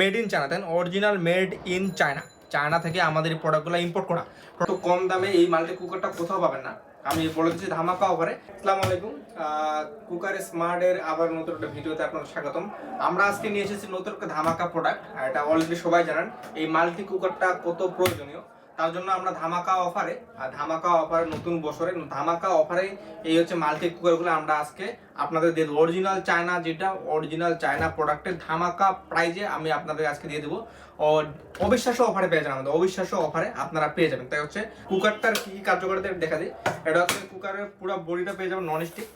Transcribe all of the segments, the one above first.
Made in China তাই original made in China China থেকে আমাদের এই প্রোডাক্টগুলো ইম্পোর্ট করা। কম দামে এই মাল্টি কুকারটা কোথাও পাবেন না। আমি বলে দিচ্ছি ধামাকা ওভারে আসসালামু আলাইকুম। কুকার স্মার্ট এর আবার নতুন একটা ভিডিওতে আপনাদের স্বাগতম। আমরা আজকে নিয়ে এসেছি নতুন একটা ধামাকা প্রোডাক্ট এটা অলরেডি সবাই জানেন, এই মাল্টি কুকারটা কত প্রয়োজনীয়। তার জন্য আমরা ধামাকা অফারে, আর ধামাকা অফারে নতুন বছরে, ধামাকা অফারে এই হচ্ছে মাল্টি কুকারগুলো আমরা আজকে আপনাদের দিয়ে দেবো। অরিজিনাল চায়না যেটা অরিজিনাল চায়না প্রোডাক্টের ধামাকা প্রাইজে আমি আপনাদের আজকে দিয়ে দেবো। ও, অবিশ্বাস্য অফারে পেয়ে যাবেন আমাদের, অবিশ্বাস্য অফারে আপনারা পেয়ে যাবেন। তাই হচ্ছে কুকারটার কি কি কার্যকারিতা দেখা দিই। এটা হচ্ছে কুকারের পুরো বডিটা পেয়ে যাবেন নন স্টিক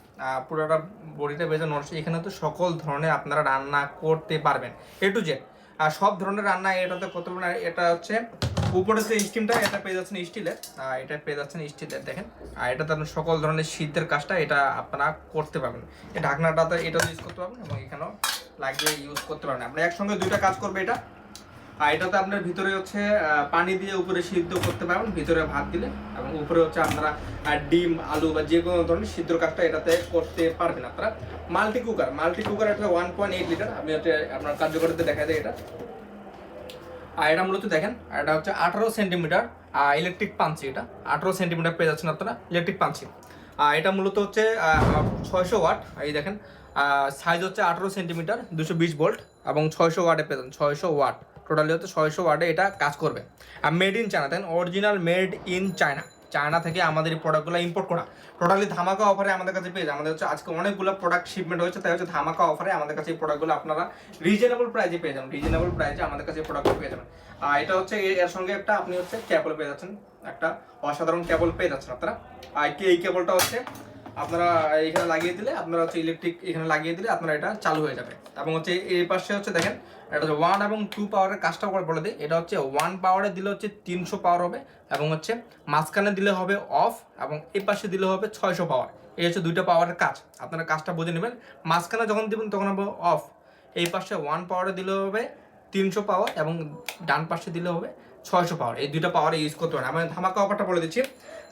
পুরোটা বডিটা পেয়ে যাবেন নন স্টিক এখানে তো সকল ধরনের আপনারা রান্না করতে পারবেন এ টু জেড আর সব ধরনের রান্না এটাতে আর এটা হচ্ছে উপরে যে স্টিমটা এটা পেয়ে যাচ্ছেন স্টিলের। এটা পেয়ে যাচ্ছেন স্টিলের, দেখেন। আর এটাতে আপনি সকল ধরনের শীতের কাজটা এটা আপনারা করতে পারবেন। এই ঢাকনাটাতে এটা ইউজ করতে পারবেন এবং এখানেও লাগিয়ে ইউজ করতে পারবেন। আপনি একসঙ্গে দুইটা কাজ করবে এটা। আর এটাতে আপনার ভিতরে হচ্ছে পানি দিয়ে উপরে সিদ্ধ করতে পারবেন, ভিতরে ভাত দিলে। এবং উপরে হচ্ছে আপনারা ডিম, আলু বা যে কোনো ধরনের সিদ্ধ কাজটা এটাতে করতে পারবেন আপনারা। মাল্টি কুকার মাল্টি কুকার এটা ওয়ান পয়েন্ট এইট লিটার আমি হচ্ছে আপনার কার্যকারিতা দেখা যায় এটা। আর এটা মূলত দেখেন এটা হচ্ছে আঠারো সেন্টিমিটার আর ইলেকট্রিক পাঞ্চি এটা। আঠারো সেন্টিমিটার পেয়ে যাচ্ছেন আপনারা ইলেকট্রিক পাঞ্চি আর এটা মূলত হচ্ছে ছয়শো ওয়াট, এই দেখেন সাইজ হচ্ছে আঠারো সেন্টিমিটার, দুশো বিশ ভোল্ট এবং ছয়শো ওয়াটে পেয়ে যান ছয়শো ওয়াট। টোটালি হচ্ছে ছয়শো ওয়াটে এটা কাজ করবে। আর মেড ইন চায়না দেখেন original made in China China থেকে আমাদের এই প্রোডাক্টগুলো ইম্পোর্ট করা। টোটালি ধামাকা অফারে আমাদের কাছে পেয়ে আমাদের হচ্ছে আজকে অনেকগুলো প্রোডাক্ট শিপমেন্ট হয়েছে, তাই হচ্ছে ধামাকা অফারে আমাদের কাছে এই প্রোডাক্টগুলো আপনারা রিজনেবল প্রাইসে পেয়ে যাবেন। রিজনেবল প্রাইসে আমাদের কাছে এই প্রোডাক্টগুলো পেয়ে যাবেন। আর এটা হচ্ছে এর- সঙ্গে একটা আপনি হচ্ছে ক্যাবল পেয়ে যাচ্ছেন। একটা অসাধারণ কেবল পেয়ে যাচ্ছেন আপনারা। আর এই কেবলটা হচ্ছে আপনারা এখানে লাগিয়ে দিলে আপনারা হচ্ছে ইলেকট্রিক এখানে লাগিয়ে দিলে আপনারা এটা চালু হয়ে যাবে। এবং হচ্ছে এই পাশে হচ্ছে দেখেন, এটা হচ্ছে ওয়ান এবং টু পাওয়ারের কাজটা বলে দিই। এটা হচ্ছে ওয়ান পাওয়ারে দিলে হচ্ছে তিনশো পাওয়ার হবে এবং হচ্ছে মাঝখানে দিলে হবে অফ এবং এই পাশে দিলে হবে ছয়শো পাওয়ার এই হচ্ছে দুইটা পাওয়ারের কাজ। আপনারা কাজটা বুঝে নেবেন। মাঝখানে যখন দিবেন, তখন হবে অফ এই পাশে ওয়ান পাওয়ারে দিলে হবে তিনশো পাওয়ার এবং ডান পাশে দিলে হবে ছয়শো পাওয়ার এই দুইটা পাওয়ারে ইউজ করতে পারেন। আমি ধামাকা অফারটা বলে দিচ্ছি।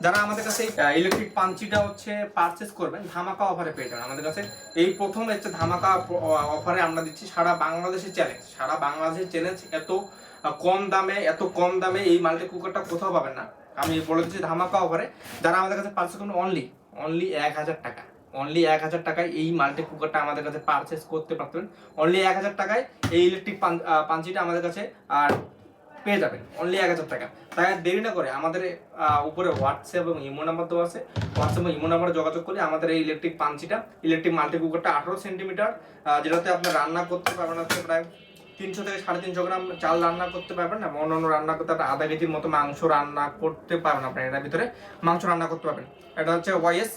যারা আমাদের কাছে ইলেকট্রিক পাঞ্চিটা হচ্ছে পারচেস করবেন, ধামাকা অফারে পেয়ে যাবেন। আমাদের কাছে এই প্রথম হচ্ছে ধামাকা অফারে আমরা দিচ্ছি সারা বাংলাদেশের চ্যালেঞ্জ সারা বাংলাদেশের চ্যালেঞ্জ এত কম দামে, এত কম দামে এই মাল্টি কুকারটা কোথাও পাবেন না। আমি বলে দিচ্ছি ধামাকা অফারে যারা আমাদের কাছে পারচেস করবেন অনলি অনলি এক হাজার টাকা। অনলি এক হাজার টাকায় এই মাল্টি কুকারটা আমাদের কাছে পারচেস করতে পারতেন অনলি এক হাজার টাকায় এই ইলেকট্রিক পাঞ্চিটা আমাদের কাছে, আর পেয়ে যাবেন অনলি এক হাজার টাকা। তাই দেরি না করে আমাদের উপরে হোয়াটসঅ্যাপ এবং ইমো নাম্বার দেওয়া আছে। হোয়াটসঅ্যাপ এবং ইমো নাম্বারে যোগাযোগ করলে আমাদের এই ইলেকট্রিক পাঞ্চিটা ইলেকট্রিক মাল্টি কুকারটা আঠারো সেন্টিমিটার যেটাতে আপনি রান্না করতে পারবেন হচ্ছে প্রায় তিনশো থেকে সাড়ে তিনশো গ্রাম চাল রান্না করতে পারবেন এবং অন্যান্য রান্না করতে আপনি আধা কেজির মতো মাংস রান্না করতে পারবেন আপনার এটার ভিতরে, মাংস রান্না করতে পারবেন। এটা হচ্ছে ওয়াইএস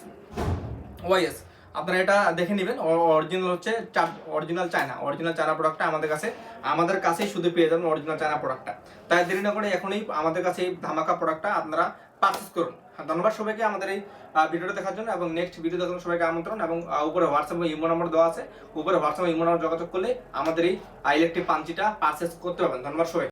ওয়াইএস আপনারা এটা দেখে নেবেন। অরিজিনাল হচ্ছে অরিজিনাল চায়না। অরিজিনাল চায়না প্রোডাক্টটা আমাদের কাছে, আমাদের কাছেই শুধু পেয়ে যাবেন অরিজিনাল চায়না প্রোডাক্টটা তাই দেরি না করে এখনই আমাদের কাছে এই ধামাকা প্রোডাক্টটা আপনারা পারচেস করুন। ধন্যবাদ সবাইকে আমাদের এই ভিডিওটা দেখার জন্য এবং নেক্সট ভিডিও দেখার জন্য সবাইকে আমন্ত্রণ এবং উপরে হোয়াটসঅ্যাপ ইমো নম্বর দেওয়া আছে। উপরে হোয়াটসঅ্যাপ ইমো নম্বর যোগাযোগ করলে আমাদের এই ইলেকট্রিক পাঞ্চিটা পারচেস করতে পারবেন। ধন্যবাদ সবাই